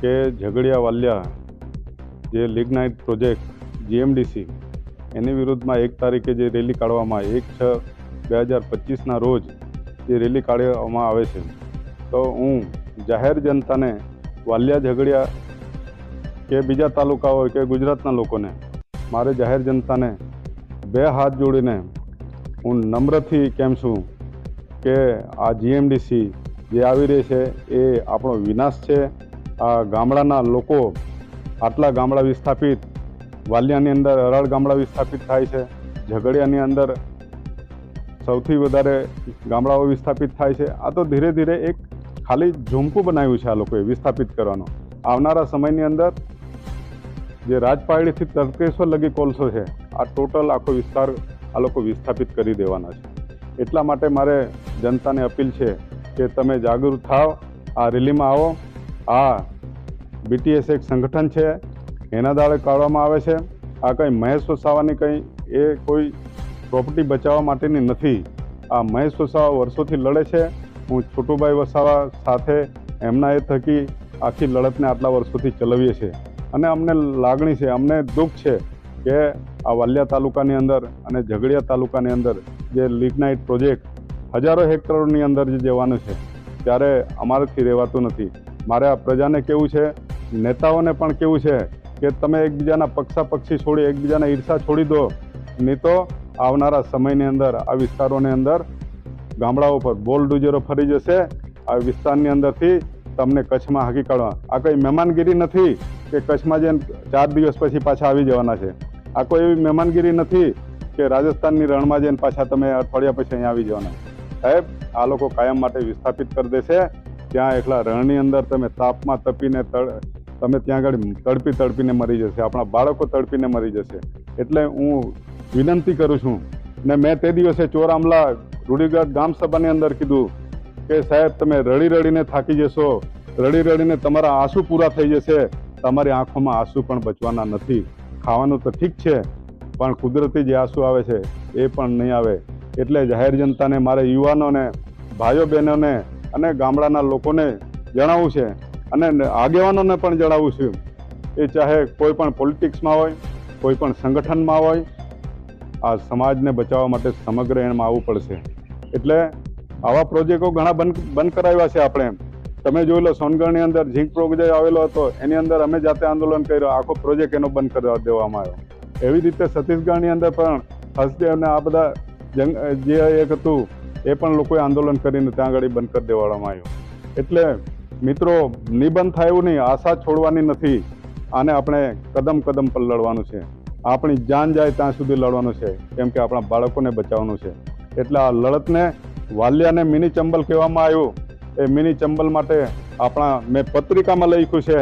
કે ઝઘડિયા વાલિયા જે lignite project GMDC એની વિરુદ્ધમાં એક તારીખે જે રેલી કાઢવામાં એક છ બે હજાર પચીસના રોજ જે રેલી કાઢવામાં આવે છે. તો હું જાહેર જનતાને વાલિયા ઝઘડિયા કે બીજા તાલુકા હોય કે ગુજરાતના લોકોને, મારે જાહેર જનતાને બે હાથ જોડીને હું નમ્રથી કેમ છું કે આ જીએમડીસી જે આવી રહી છે એ આપણો વિનાશ છે. આ ગામડાના લોકો આટલા ગામડા વિસ્થાપિત, વાલિયાની અંદર અરાળ ગામડા વિસ્થાપિત થાય છે, ઝઘડિયાની અંદર સૌથી વધારે ગામડાઓ વિસ્થાપિત થાય છે. આ તો ધીરે ધીરે એક ખાલી ઝુમકું બનાવ્યું છે આ લોકોએ વિસ્થાપિત કરવાનો. આવનારા સમયની અંદર જે રાજપારડીથી તરકેશ્વર લગી કોલસો છે, આ ટોટલ આખો વિસ્તાર આ લોકો વિસ્થાપિત કરી દેવાના છે. એટલા માટે મારે જનતાને અપીલ છે કે તમે જાગૃત થાવ, આ રેલીમાં આવો. આ બીટીએસ એક સંગઠન છે, એના દાડે કાઢવામાં આવે છે. આ કંઈ મહેશ વસાવાની કંઈ એ કોઈ પ્રોપર્ટી બચાવવા માટેની નથી. આ મહેશ વસાવા વર્ષોથી લડે છે. હું છોટુભાઈ વસાવા સાથે એમના એ થકી આખી લડતને આટલા વર્ષોથી ચલાવીએ છીએ. અને અમને લાગણી છે, અમને દુઃખ છે કે આ વાલિયા તાલુકાની અંદર અને ઝઘડિયા તાલુકાની અંદર જે લિગ્નાઇટ પ્રોજેક્ટ હજારો હેક્ટરોની અંદર જે જવાનું છે, ત્યારે અમારાથી રહેવાતું નથી. મારે આ પ્રજાને કેવું છે, નેતાઓને પણ કેવું છે કે તમે એકબીજાના પક્ષાપક્ષી છોડી, એકબીજાના ઈર્ષા છોડી દો. નહીં તો આવનારા સમયની અંદર, આ વિસ્તારોની અંદર ગામડાઓ પર બોલ ડુજરો ફરી જશે. આ વિસ્તારની અંદરથી તમને કચ્છમાં હાકી કાઢવા. આ કંઈ મહેમાનગીરી નથી કે કચ્છમાં જઈને ચાર દિવસ પછી પાછા આવી જવાના છે. આ કોઈ એવી મહેમાનગીરી નથી કે રાજસ્થાનની રણમાં જઈને પાછા તમે અઠવાડિયા પછી અહીંયા આવી જવાના. સાહેબ, આ લોકો કાયમ માટે વિસ્થાપિત કરી દેશે. ત્યાં એકલા રણની અંદર તમે તાપમાં તપીને તળ તમે ત્યાં આગળ તડપી તડપીને મરી જશે. આપણા બાળકો તડપીને મરી જશે. એટલે હું વિનંતી કરું છું. ને મેં તે દિવસે ચોરામલા રૂડીગઢ ગામ સભાની અંદર કીધું કે, સાહેબ, તમે રડી રડીને થાકી જશો. રડી રડીને તમારા આંસુ પૂરા થઈ જશે. તમારી આંખોમાં આંસુ પણ બચવાના નથી. ખાવાનું તો ઠીક છે, પણ કુદરતી જે આંસુ આવે છે, એ પણ નહીં આવે. એટલે જાહેર જનતાને, મારે યુવાનોને, ભાઈઓ બહેનોને અને ગામડાના લોકોને જણાવવું છે અને આગેવાનોને પણ જણાવવું છું. એ ચાહે કોઈ પણ પોલિટિક્સમાં હોય, કોઈ પણ સંગઠનમાં હોય, આ સમાજને બચાવવા માટે સમગ્ર એમાં આવવું પડશે. એટલે આવા પ્રોજેક્ટો ઘણા બંધ બંધ કરાવ્યા છે આપણે. તમે જોઈ લો સોનગઢની અંદર ઝીંક પ્રોજેક્ટ આવેલો હતો, એની અંદર અમે જાતે આંદોલન કર્યો, આખો પ્રોજેક્ટ એનો બંધ કરવા દેવામાં આવ્યો. એવી રીતે છત્તીસગઢની અંદર પણ હસદેવને આ બધા જે એક હતું એ પણ લોકોએ આંદોલન કરીને ત્યાં આગળ બંધ કરી દેવામાં આવ્યો. એટલે મિત્રો, નિબંધ થાય એવું નહીં, આશા છોડવાની નથી. આને આપણે કદમ કદમ પર લડવાનું છે. આપણી જાન જાય ત્યાં સુધી લડવાનું છે, કેમ કે આપણા બાળકોને બચાવવાનું છે. એટલે આ લડતને વાલિયાને મિની ચંબલ કહેવામાં આવ્યું. એ મિની ચંબલ માટે આપણા મેં પત્રિકામાં લખ્યું છે,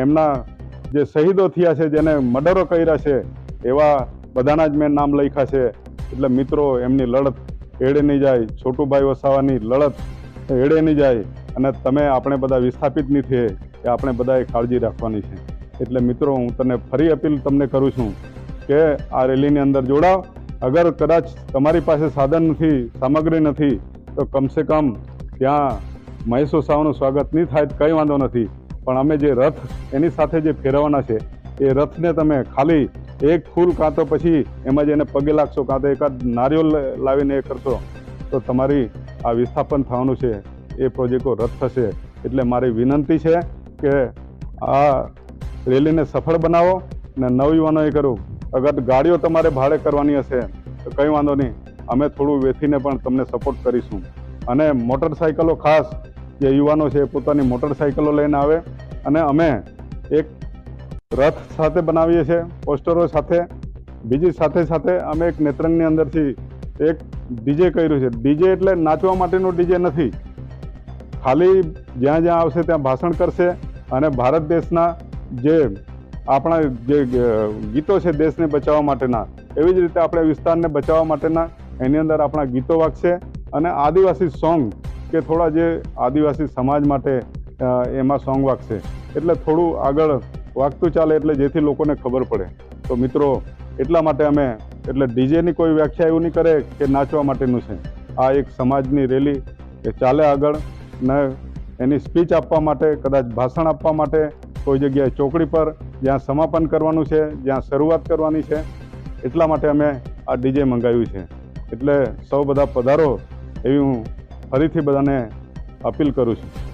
એમના જે શહીદો થયા છે, જેને મર્ડરો કર્યા છે, એવા બધાના જ મેં નામ લખ્યા છે. એટલે મિત્રો, એમની લડત એડે નહીં જાય છોટુભાઈ વસાવાની લડત એડે નહીં જાય અને તમે આપણે બધા વિસ્થાપિત નહીં થઈએ એ આપણે બધાએ કાળજી રાખવાની છે. એટલે મિત્રો, હું તને ફરી અપીલ તમને કરું છું કે આ રેલીની અંદર જોડાવ. અગર કદાચ તમારી પાસે સાધન નથી, સામગ્રી નથી, તો કમસે કમ ત્યાં મહેસો સાવનું સ્વાગત નહીં થાય, કંઈ વાંધો નથી. પણ અમે જે રથ એની સાથે જે ફેરવવાના છે, એ રથને તમે ખાલી એક ફૂલ કાં તો પછી એમાં જઈને પગે લાગશો, કાં તો એકાદ નારિયેળ લાવીને એ કરશો, તો તમારી આ વિસ્થાપન થવાનું છે, એ પ્રોજેક્ટો રદ થશે. એટલે મારી વિનંતી છે કે આ રેલીને સફળ બનાવો અને નવયુવાનોએ કરું અગર ગાડીઓ તમારે ભાડે કરવાની હશે, તો કંઈ વાંધો નહીં. અમે થોડું વેચીને પણ તમને સપોર્ટ કરીશું. અને મોટરસાયકલો ખાસ, જે યુવાનો છે એ પોતાની મોટરસાયકલો લઈને આવે. અને અમે એક રથ સાથે બનાવીએ છીએ, પોસ્ટરો સાથે, બીજી સાથે સાથે અમે એક નેત્રંગની અંદરથી એક ડીજે કર્યું છે. ડીજે એટલે નાચવા માટેનું ડીજે નથી. ખાલી જ્યાં જ્યાં આવશે ત્યાં ભાષણ કરશે અને ભારત દેશના જે આપણા જે ગીતો છે દેશને બચાવવા માટેના, એવી જ રીતે આપણે વિસ્તારને બચાવવા માટેના એની અંદર આપણા ગીતો વાગશે અને આદિવાસી સોંગ કે થોડા જે આદિવાસી સમાજ માટે એમાં સોંગ વાગશે. એટલે થોડું આગળ વાગતું ચાલે એટલે જેથી લોકોને ખબર પડે. તો મિત્રો, એટલા માટે અમે, એટલે ડીજેની કોઈ વ્યાખ્યા એવું નહીં કરે કે નાચવા માટેનું છે. આ એક સમાજની રેલી કે ચાલે આગળ ને એની સ્પીચ આપવા માટે, કદાચ ભાષણ આપવા માટે, કોઈ જગ્યાએ ચોકડી પર જ્યાં સમાપન કરવાનું છે, જ્યાં શરૂઆત કરવાની છે, એટલા માટે અમે આ ડીજે મંગાવ્યું છે. એટલે સૌ બધા પધારો એવી હું ફરીથી બધાને અપીલ કરું છું.